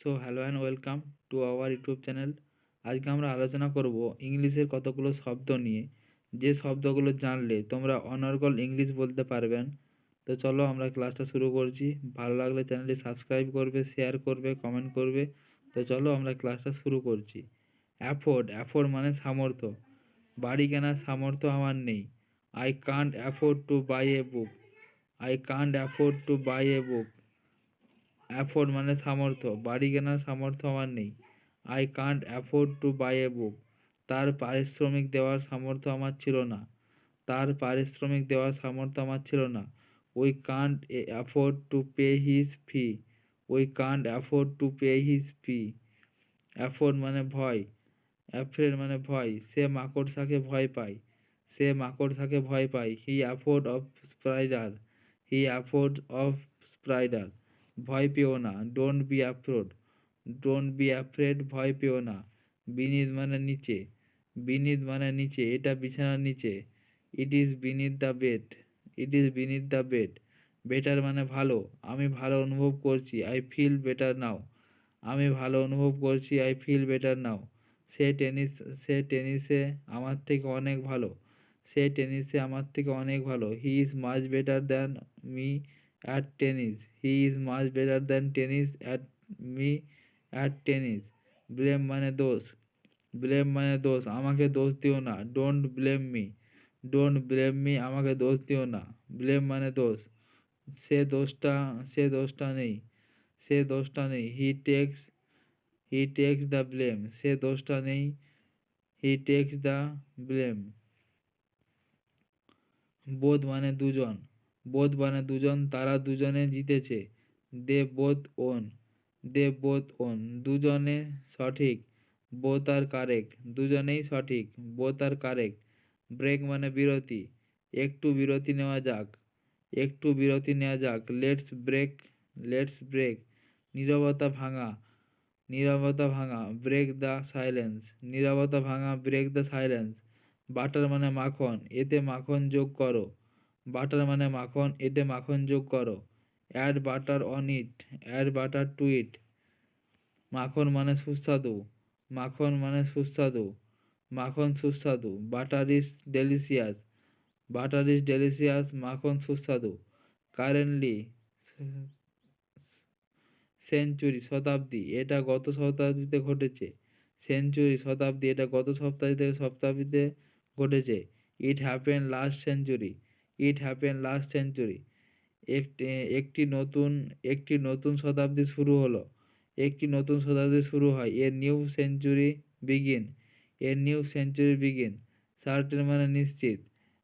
So hello and welcome to our YouTube channel আজকে আমরা আলোচনা করব ইংলিশের কতগুলো শব্দ নিয়ে। যে শব্দগুলো জানলে তোমরা অনর্গল ইংলিশ বলতে পারবেন। তো চলো আমরা ক্লাসটা শুরু করছি। ভালো লাগলে চ্যানেলটি সাবস্ক্রাইব করবে, শেয়ার করবে, কমেন্ট করবে। তো চলো আমরা ক্লাসটা শুরু করছি। অ্যাফোর্ড অ্যাফোর্ড মানে সামর্থ্য। বাড়ি কেনার সামর্থ্য আমার নেই। I can't afford to buy a book I can't afford to buy a book afford মানে সামর্থ্য, বাড়ি কেনার সামর্থ্য আমার নেই। I can't afford to buy a book তার পারিশ্রমিক দেওয়ার সামর্থ্য আমার ছিল না। তার পারিশ্রমিক দেওয়ার সামর্থ্য আমার ছিল না। We can't afford to pay his fee we can't afford to pay his fee afford মানে ভয়। অ্যাফ্রেড মানে ভয়। সে মাকড়সাকে ভয় পায়। সে মাকড়সাকে ভয় পায়। He afford of spider he afford of spider ভয় পেও না don't be afraid don't be afraid ভয় পেও না। বিনিদ মানে নিচে বিনিদ মানে নিচে, এটা বিছানার নিচে। It is beneath the bed it is beneath the bed better মানে ভালো, আমি ভালো অনুভব করছি আই ফিল বেটার নাও আমি ভালো অনুভব করছি আই ফিল বেটার নাও সে টেনিস, সে টেনিসে আমার থেকে অনেক ভালো। সে টেনিসে আমার থেকে অনেক ভালো। He is much better than me at tennis he is much better than tennis at me at tennis blame মানে দোষ ব্লেম মানে দোষ আমাকে দোষ দিও না don't blame me don't blame me আমাকে দোষ দিও না ব্লেম মানে দোষ সে দোষটা সে দোষটা নেই সে দোষটা নেই he takes he takes the blame সে দোষটা নেই হি টেক্স দ্য ব্লেম বোধ মানে দুজন বোধ মানে দুজন, তারা দুজনে জিতেছে। দে বোধ ওন, দে বোধ ওন, দুজনে সঠিক। বোথ আর কারেক্ট দুজনেই সঠিক। বোথ আর কারেক্ট ব্রেক মানে বিরতি। একটু বিরতি নেওয়া যাক, একটু বিরতি নেওয়া যাক। Let's break let's break. নীরবতা ভাঙা নীরবতা ভাঙা, ব্রেক দ্য সাইলেন্স। নীরবতা ভাঙা, ব্রেক দ্য সাইলেন্স। বাটার মানে মাখন, এতে মাখন যোগ করো। বাটার মানে মাখন এতে মাখন যোগ করো add butter on it add butter to it মাখন মানে সুস্বাদু মাখন মানে সুস্বাদু মাখন সুস্বাদু butter is delicious butter is delicious মাখন সুস্বাদু কারেন্টলি সেঞ্চুরি শতাব্দী এটা গত শতাব্দীতে ঘটেছে সেঞ্চুরি শতাব্দী এটা গত শতাব্দীতে শতাব্দীতে ঘটেছে it happen last century it happen last century একটি একটি নতুন একটি নতুন শতাব্দী শুরু হলো। একটি নতুন শতাব্দী শুরু হয়। A new century begin a new century begin certain মানে নিশ্চিত।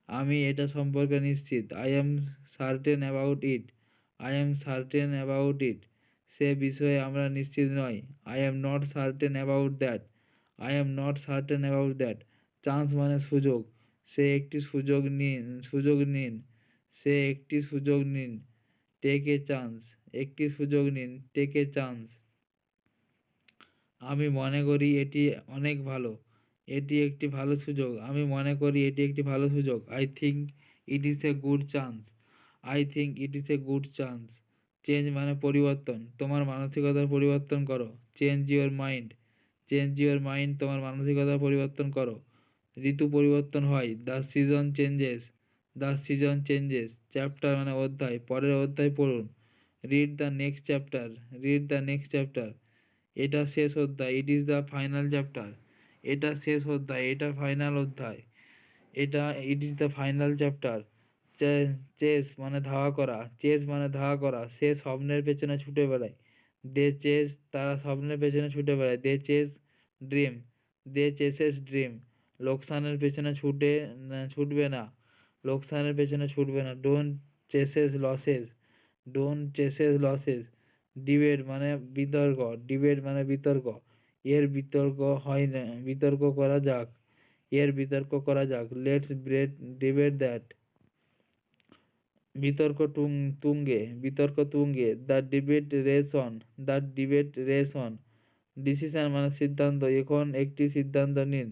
আমি এটা সম্পর্কে নিশ্চিত। I am certain about it I am certain about it সে বিষয়ে আমরা নিশ্চিত নই। I am not certain about that I am not certain about that chance মানে সুযোগ। সে একটি সুযোগ নিন সুযোগ নিন, সে একটি সুযোগ নিন টেক এ চান্স একটি সুযোগ নিন টেক এ চান্স আমি মনে করি এটি অনেক ভালো, এটি একটি ভালো সুযোগ। আমি মনে করি এটি একটি ভালো সুযোগ। I think it is a good chance I think it is a good chance change মানে পরিবর্তন, তোমার মানসিকতার পরিবর্তন করো। Change your mind change your mind তোমার মানসিকতার পরিবর্তন করো। ঋতু পরিবর্তন হয়। The season changes the season changes chapter মানে অধ্যায়। পরের অধ্যায় পড়ুন। Read the next chapter read the next chapter এটা শেষ অধ্যায়। It is the final chapter এটা শেষ অধ্যায়। এটা ফাইনাল অধ্যায়। এটা it is the final chapter chase মানে ধাওয়া করা। চেস মানে ধাওয়া করা। সে স্বপ্নের পেছনে ছুটে বেড়ায়। দে চেস তারা স্বপ্নের পেছনে ছুটে বেড়ায়। They chase dream they chases dream লোকসানের পেছনে ছুটে ছুটবে না। লোকসানের পেছনে ছুটবে না। Don't chases losses don't chases losses debate মানে বিতর্ক। ডিবেট মানে বিতর্ক। এর বিতর্ক হয় না। বিতর্ক করা যাক। এর বিতর্ক করা যাক। লেটস ব্রেড ডিবেট দ্যাট বিতর্ক টুং তুঙ্গে। বিতর্ক তুঙ্গে। The debate race on the debate race on decision মানে সিদ্ধান্ত। এখন একটি সিদ্ধান্ত নিন।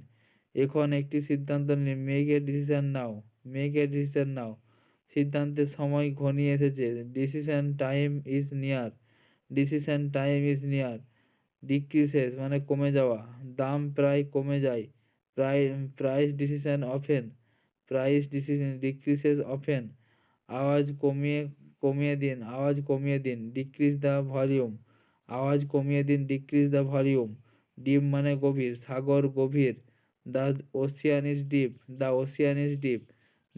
এখন একটি সিদ্ধান্ত নিন make a decision now make a decision now সিদ্ধান্তের সময় ঘনিয়ে এসেছে। Decision time is near decision time is near decreases মানে কমে যাওয়া। দাম প্রায় কমে যায়। প্রাই price decision often price decision decreases often আওয়াজ কমিয়ে কমিয়ে দিন, আওয়াজ কমিয়ে দিন ডিক্রিজ দ্য ভলিউম আওয়াজ কমিয়ে দিন ডিক্রিজ দ্য ভলিউম ডিম মানে গভীর, সাগর গভীর। The ocean is deep the ocean is deep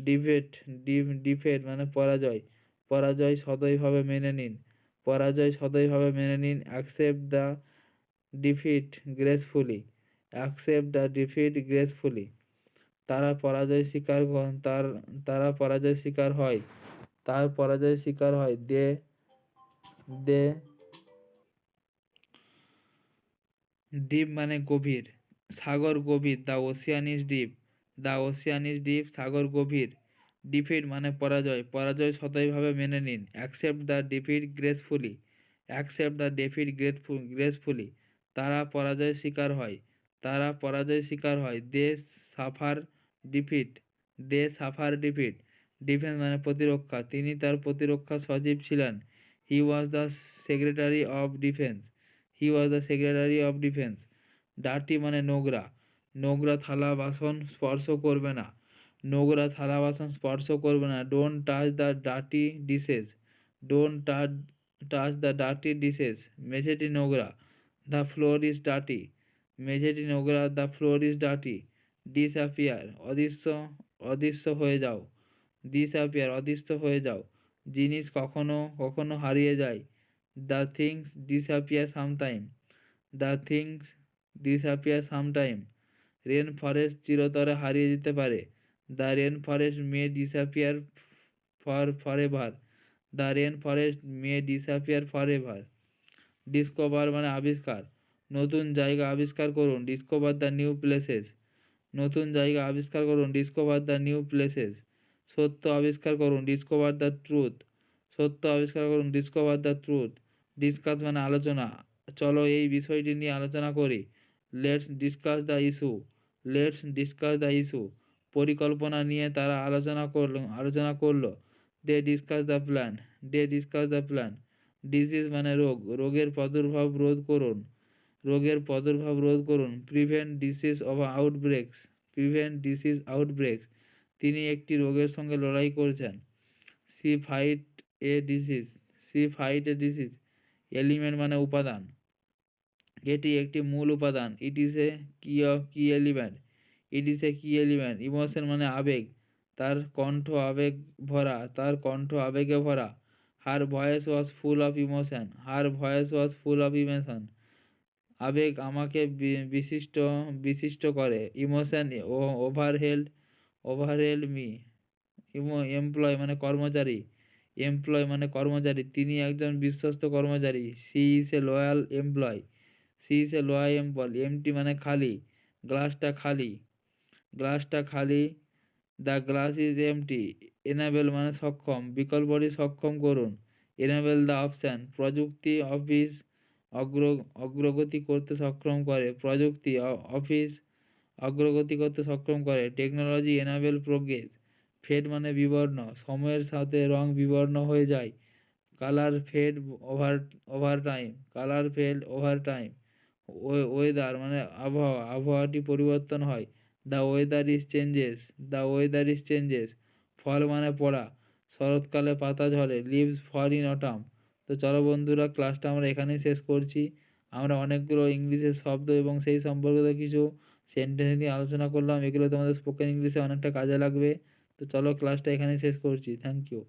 defeat deep defeat মানে পরাজয়। পরাজয় সদয়ভাবে মেনে নিন। পরাজয় সদয়ভাবে মেনে নিন। Accept the defeat gracefully accept the defeat gracefully তারা পরাজয় ক- তার, তারা পরাজয় স্বীকার হয়। তার পরাজয় স্বীকার হয়। দে দে ডিপ মানে গভীর। সাগর গভীর, the ocean is deep, the ocean is deep, সাগর গভীর, ডিফিট মানে পরাজয় পরাজয় সদয়ভাবে মেনে নিন accept the defeat gracefully accept the defeat grateful gracefully তারা পরাজয় শিকার হয়, তারা পরাজয় শিকার হয় they suffer defeat they suffer defeat defence মানে প্রতিরক্ষা, তিনি তার প্রতিরক্ষা সচিব ছিলেন he was the secretary of defence he was the secretary of defence dirty মানে নোংরা। নোংরা থালা বাসন স্পর্শ করবে না। নোংরা থালা বাসন স্পর্শ করবে না। Don't touch the dirty dishes don't touch touch the dirty dishes মেঝেটি নোংরা। দ্য ফ্লোর ইজ ডার্টি মেঝেটি নোংরা। The floor is dirty disappear অদৃশ্য অদৃশ্য হয়ে যাও। ডিসঅ্যাপিয়ার অদৃশ্য হয়ে যাও। জিনিস কখনো কখনো হারিয়ে যায়। The things disappear sometime the things disappear sometime rain forest চিরতরে হারিয়ে যেতে পারে। The rain forest may disappear for forever the rain forest may disappear forever discover মানে আবিষ্কার। নতুন জায়গা আবিষ্কার করুন। ডিসকভার দ্য নিউ প্লেসেস নতুন জায়গা আবিষ্কার করুন। ডিসকভার দ্য নিউ প্লেসেস সত্য আবিষ্কার করুন। ডিসকভার দ্য ট্রুথ সত্য আবিষ্কার করুন। ডিসকভার দ্য ট্রুথ ডিসকাস মানে আলোচনা। চলো এই বিষয়টি নিয়ে আলোচনা করি। Let's discuss the issue let's discuss the issue পরিকল্পনা নিয়ে তারা আলোচনা করল আলোচনা করল। They discuss the plan they discuss the plan disease মানে রোগ। রোগের প্রাদুর্ভাব রোধ করুন। রোগের প্রাদুর্ভাব রোধ করুন। Prevent disease of outbreaks prevent disease outbreaks তিনি একটি রোগের সঙ্গে লড়াই করছেন। She fight a disease she fight a disease element মানে উপাদান। এটি একটি মূল উপাদান। ইট ইজ এ কি কি এলিমেন্ট ইট ইজ এ কি এলিমেন্ট ইমোশন মানে আবেগ। তার কণ্ঠ আবেগ ভরা। তার কণ্ঠ আবেগে ভরা। Her voice was full of emotion her voice was full of emotion আবেগ আমাকে বিশিষ্ট বিশিষ্ট করে। ইমোশন ওভারহেল্ড ওভারহেল্ড মি ইমো এমপ্লয় মানে কর্মচারী। এমপ্লয় মানে কর্মচারী। তিনি একজন বিশ্বস্ত কর্মচারী। She is a loyal employ she is a loyal employ empty মানে খালি, গ্লাসটা খালি গ্লাসটা খালি, the glass is empty, enable মানে সক্ষম বিকল্পটি সক্ষম করুন, এনাবেল দ্য অপশান, প্রযুক্তি অফিস অগ্র, অগ্রগতি করতে সক্ষম করে, প্রযুক্তি অফিস অগ্রগতি করতে সক্ষম করে, টেকনোলজি এনাবেল প্রোগ্রেস, ফেড মানে বিবর্ণ, সময়ের সাথে রং বিবর্ণ হয়ে যায়, colour fade over over time colour fade over time weather মানে আবহাওয়া, আবহাওয়াটি পরিবর্তন হয়। The weather is changes the weather is changes fall মানে পড়া, শরৎকালে পাতা ঝরে লিভস ফল ইন অটাম তো চলো বন্ধুরা ক্লাসটা আমরা এখানেই শেষ করছি। আমরা অনেকগুলো ইংলিশের শব্দ এবং সেই সম্পর্কিত কিছু সেন্টেন্স নিয়ে আলোচনা করলাম। এগুলো তোমাদের স্পোকেন ইংলিশে অনেকটা কাজে লাগবে। তো চলো ক্লাসটা এখানেই শেষ করছি। Thank you